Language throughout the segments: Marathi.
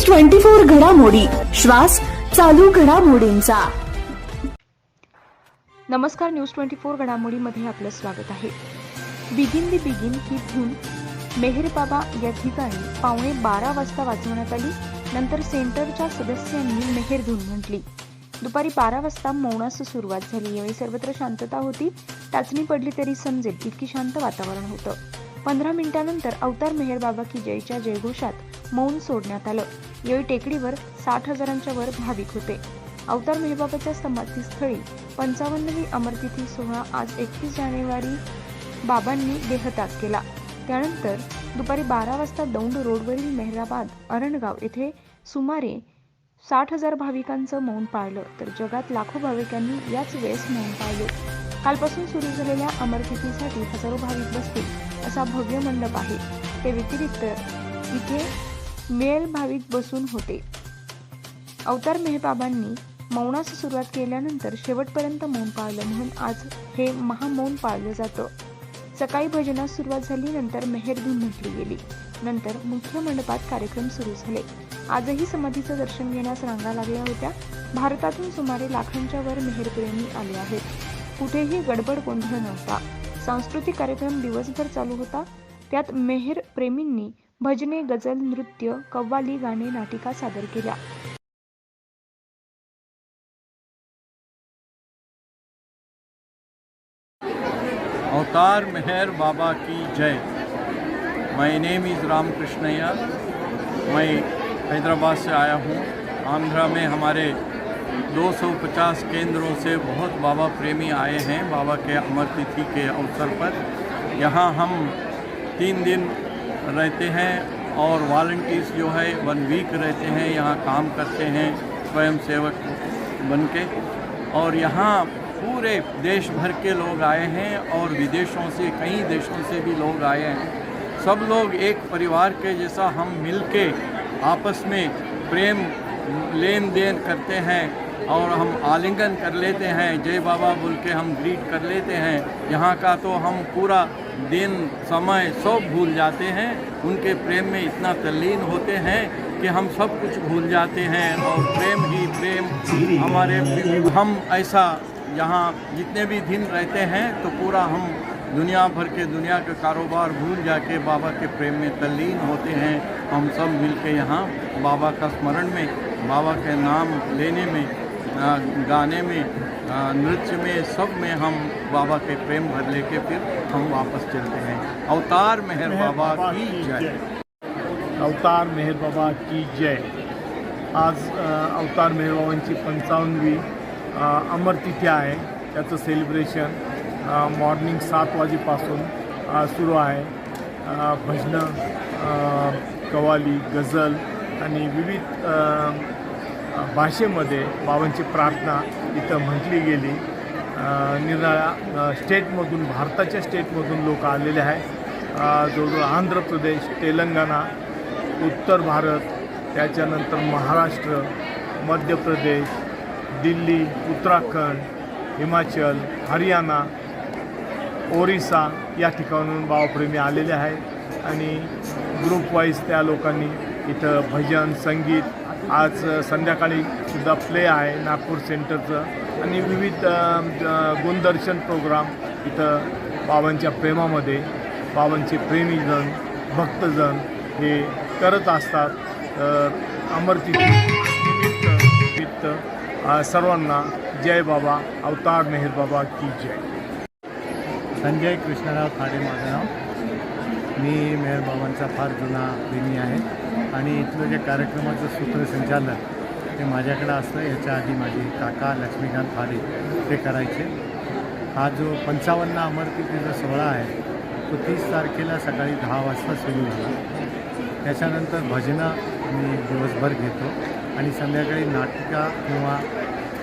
न्यूज ट्वेंटी फोर घडामोडी. श्वास चालू घडामोडींचा. नमस्कार न्यूज ट्वेंटी फोर घडामोडीमध्ये आपलं स्वागत आहे. बिगिन दी बिगिन ही धून मेहरबाबा या ठिकाणी पावणे बारा वाजता वाजवण्यात आली. नंतर सेंटरच्या सदस्यांनी मेहेर धून म्हटली. दुपारी बारा वाजता मौनास सुरुवात झाली. यावेळी सर्वत्र शांतता होती. टाचणी पडली तरी समजेल इतकी शांत वातावरण होतं. पंधरा मिनिटानंतर अवतार मेहर बाबा की जयच्या जयघोषात मौन सोडण्यात आलं. यावेळी टेकडीवर साठ हजारांच्या वर भाविक होते. अवतार मेहबाबाच्या स्थळी पंचावन्नवी अमरतिथी सोहळा आज एकतीस जानेवारी बाबांनी देहत्याग केला. त्यानंतर दुपारी बारा वाजता दौंड रोडवरील मेहराबाद अरणगाव येथे सुमारे साठ हजार भाविकांचं मौन पाळलं. तर जगात लाखो भाविकांनी याच वेळेस मौन पाळले. कालपासून सुरू झालेल्या अमरतिथीसाठी हजारो भाविक बसतील असा भव्य मंडप आहे. ते व्यतिरिक्त इथे मेल भाविक बसून होते. अवतार मेहबाबांनी मौनास सुरुवात केल्यानंतर शेवटपर्यंत मौन पाळलं म्हणून आज हे महामौन पाळलं जातं. सकाळी भजनास सुरुवात झाली नंतर मेहेरधून म्हटली गेली. नंतर मुख्य मंडपात कार्यक्रम सुरू झाले. आजही समाधीचं दर्शन घेण्यास रांगा लागल्या होत्या. भारतातून सुमारे लाखांच्या वर मेहेरप्रेमी आले आहेत. कुठेही गडबड गोंधळ नव्हता. सांस्कृतिक कार्यक्रम दिवसभर चालू होता. त्यात मेहेर प्रेमींनी भजने गझल नृत्य, कव्वाली गाणे, नाटिका सादर केल्या. अवतार मेहर बाबा की जय। My name is Ram Krishnaiah मैं हैदराबाद से आया हूँ। आंध्रा में हमारे 250 केंद्रों से बहुत बाबा प्रेमी आए हैं। बाबा के अमर तिथि के अवसर पर। यहाँ हम तीन दिन रहते हैं और वॉल्टियर्स जो है वन वीक रहते हैं, यहाँ काम करते हैं स्वयं सेवक बन के और यहाँ पूरे देश भर के लोग आए हैं और विदेशों से, कई देशों से भी लोग आए हैं। सब लोग एक परिवार के जैसा हम मिल के आपस में प्रेम, लेन देन करते हैं। और हम आलिंगन कर लेते हैं। जय बाबा बोल के हम ग्रीट कर लेते हैं। यहाँ का तो हम पूरा दिन, समय सब भूल जाते हैं। उनके प्रेम में इतना तल्लीन होते हैं कि हम सब कुछ भूल जाते हैं। और प्रेम ही प्रेम हमारे हम ऐसा यहाँ जितने भी दिन रहते हैं तो पूरा हम दुनिया भर के, दुनिया के कारोबार भूल जाके बाबा के प्रेम में तल्लीन होते हैं। हम सब मिल के यहाँ बाबा का स्मरण में, बाबा के नाम लेने में गाने में नृत्य में सब में हम बाबा के प्रेम भर लेके फिर हम वापस चलते हैं। अवतार मेहर बाबा की जय। अवतार मेहर बाबा की जय। आज अवतार मेहर बाबांची पंचावन्नवी अमरतिथी आहे. त्याचं सेलिब्रेशन मॉर्निंग सात वाजेपासून सुरू आहे. भजनं कवाली गझल आणि विविध भाषेमध्ये बाबांची प्रार्थना इथं म्हटली गेली. अ, निराळ्या स्टेटमधून भारताच्या स्टेटमधून लोक आलेले आहे जवळजवळ आंध्र प्रदेश तेलंगणा उत्तर भारत त्याच्यानंतर महाराष्ट्र मध्य प्रदेश दिल्ली उत्तराखंड हिमाचल हरियाणा ओरिसा या ठिकाणून बाबाप्रेमी आलेले आहेत. आणि ग्रुप वाईज त्या लोकांनी इथं भजन संगीत आज संध्याकाळी सुद्धा प्ले आहे नागपूर सेंटरचं आणि विविध गुणदर्शन प्रोग्राम इथं बाबांच्या प्रेमामध्ये बाबांचे प्रेमीजन भक्तजन हे करत असतात. तर निमित्त निमित्त सर्वांना जय बाबा अवतार मेहर बाबा की जय. संजय कृष्णराव खाडे माझं नाव. मी मेहर बाबांचा फार जुना प्रेमी आहे. आणि इथलं जे कार्यक्रमाचं सूत्रसंचालन ते माझ्याकडं असतं. याच्या आधी माझे काका लक्ष्मीकांत फाडे ते करायचे. हा जो पंचावन्न अमरतिथीचा सोहळा आहे तो तीस तारखेला सकाळी दहा वाजता सुरू झाला. त्याच्यानंतर भजनं मी दिवसभर घेतो आणि संध्याकाळी नाटिका किंवा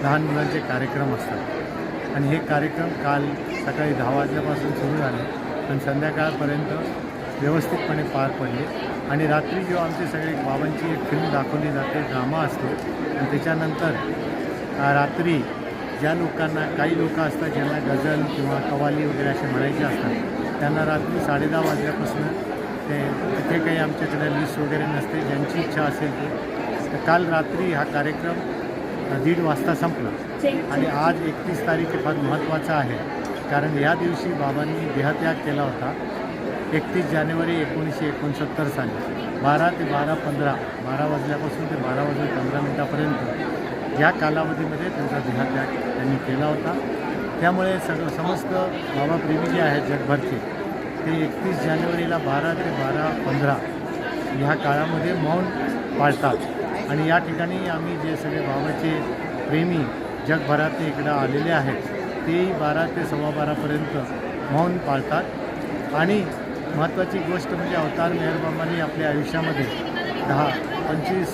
लहान मुलांचे कार्यक्रम असतात. आणि हे कार्यक्रम काल सकाळी दहा वाजल्यापासून सुरू झाले आणि संध्याकाळपर्यंत व्यवस्थितपणे पार पडले. आणि रात्री जेव्हा आमचे सगळे बाबांची एक फिल्म दाखवली जाते ड्रामा असतो आणि त्याच्यानंतर रात्री ज्या लोकांना काही लोकं असतात ज्यांना गझल किंवा कवाली वगैरे असे म्हणायचे असतात त्यांना रात्री साडेदहा वाजल्यापासून ते तिथे काही आमच्याकडे लिस्ट वगैरे नसते ज्यांची इच्छा असेल ती तर काल रात्री हा कार्यक्रम दीड वाजता संपला. आणि आज एकतीस तारीख हे फार महत्त्वाचं आहे कारण या दिवशी बाबांनी देहत्याग केला होता. एकतीस जानेवारी एकोणीसशे एकोणसत्तर साली. बारा ते बारा पंधरा बारा वाजल्यापासून ते बारा वाजून पंधरा मिनटापर्यंत या कालावधीमध्ये त्यांचा देहात्याग त्यांनी केला होता. त्यामुळे सगळं समस्त बाबाप्रेमी जे आहेत जगभरचे ते एकतीस जानेवारीला बारा ते बारा पंधरा ह्या काळामध्ये मौन पाळतात. आणि या ठिकाणी आम्ही जे सगळे बाबाचे प्रेमी जगभरातले इकडं आलेले आहेत तेही बारा ते सव्वा बारापर्यंत मौन पाळतात. आणि महत्त्वाची गोष्ट म्हणजे अवतार मेहरबाबांनी आपल्या आयुष्यामध्ये दहा पंचवीस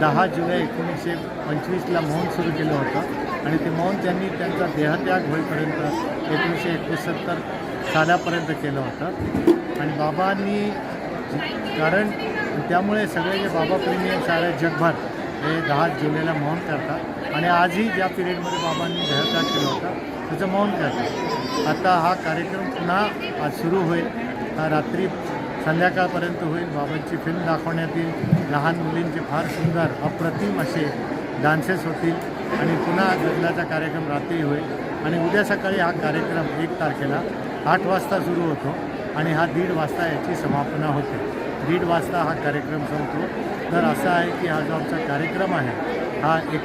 दहा जुलै एकोणीसशे पंचवीसला मौन सुरू केलं होतं. आणि ते मौन त्यांनी त्यांचा देहत्याग होईपर्यंत एकोणीसशे एकोणसत्तर सालापर्यंत केलं होतं. आणि बाबांनी कारण त्यामुळे सगळे जे बाबाप्रेमी आहेत सारे जगभर हे दहा जुलैला मौन करतात. आणि आजही ज्या पिरियडमध्ये बाबांनी देहत्याग केला होता त्याचं मौन करतात. आता हा कार्यक्रम पुन्हा आज सुरू होईल. हा रात्री संध्याकाळपर्यंत होईल. बाबांची फिल्म दाखवण्यात येईल. लहान मुलींचे फार सुंदर अप्रतिम असे डान्सेस होतील. आणि पुन्हा गजलाचा कार्यक्रम रात्री होईल. आणि उद्या सकाळी हा कार्यक्रम एक तारखेला आठ वाजता सुरू होतो. आणि हा दीड वाजता याची समापना होते. दीड वाजता हा कार्यक्रम संपतो. तर असं आहे की हा जो आमचा कार्यक्रम आहे हा एक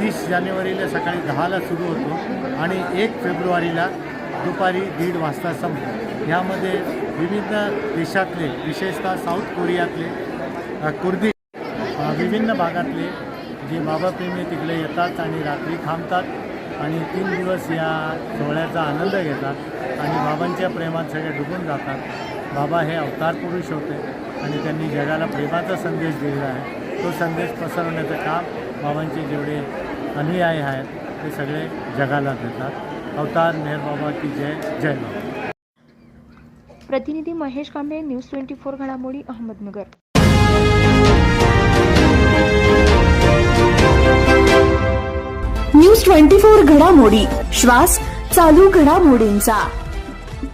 तीस जानेवारीला सकाळी दहाला सुरू होतो. आणि एक फेब्रुवारीला दुपारी दीड वाजता संपतो. यामध्ये विविध देशातले विशेषतः साऊथ कोरियातले कुर्दी विभिन्न भागातले जे बाबाप्रेमी तिकडे येतात आणि रात्री थांबतात आणि तीन दिवस या सोहळ्याचा आनंद घेतात आणि बाबांच्या प्रेमात सगळे डुबून जातात. बाबा हे अवतार पुरुष होते आणि त्यांनी जगाला प्रेमाचा संदेश दिलेला आहे. तो संदेश पसरवण्याचं काम बाबांचे जेवढे अनुयायी आहेत ते सगळे जगाला देतात. अवतार मेहर बाबा की जय जय बाबा. प्रतिनिधी Mahesh Kamble news twenty four घडामोडी अहमदनगर. न्यूज ट्वेंटी फोर घडामोडी श्वास चालू घडामोडींचा.